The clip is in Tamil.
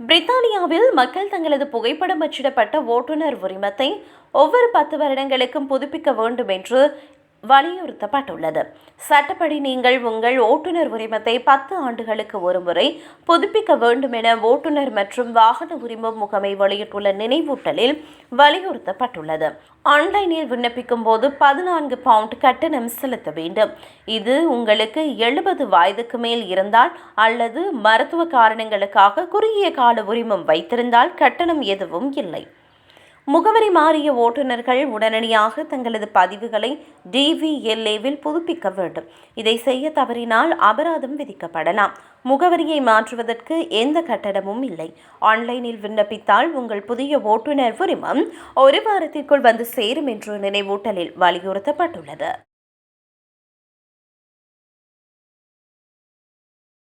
பிரித்தானியாவில் மக்கள் தங்களது புகைப்படம் அச்சிடப்பட்ட ஓட்டுநர் உரிமத்தை ஒவ்வொரு பத்து வருடங்களுக்கும் புதுப்பிக்க வேண்டும் என்று வலியுறுத்தப்பட்டுள்ளது. சட்டப்படி நீங்கள் உங்கள் ஓட்டுநர் உரிமத்தை பத்து ஆண்டுகளுக்கு ஒருமுறை புதுப்பிக்க வேண்டும் என ஓட்டுநர் மற்றும் வாகன உரிமம் முகமை வெளியிட்டுள்ள நினைவூட்டலில் வலியுறுத்தப்பட்டுள்ளது. ஆன்லைனில் விண்ணப்பிக்கும் போது பதினான்கு பவுண்ட் கட்டணம் செலுத்த வேண்டும். இது உங்களுக்கு எழுபது வயதுக்கு மேல் இருந்தால் அல்லது மருத்துவ காரணங்களுக்காக குறுகிய கால உரிமம் வைத்திருந்தால் கட்டணம் எதுவும் இல்லை. முகவரி மாறிய ஓட்டுநர்கள் உடனடியாக தங்களது பதிவுகளை டிவிஎல்ஏவில் புதுப்பிக்க வேண்டும். இதை செய்ய தவறினால் அபராதம் விதிக்கப்படலாம். முகவரியை மாற்றுவதற்கு எந்த கட்டணமும் இல்லை. ஆன்லைனில் விண்ணப்பித்தால் உங்கள் புதிய ஓட்டுநர் உரிமம் ஒரு வாரத்திற்குள் வந்து சேரும் என்று நினைவூட்டலில் வலியுறுத்தப்பட்டுள்ளது.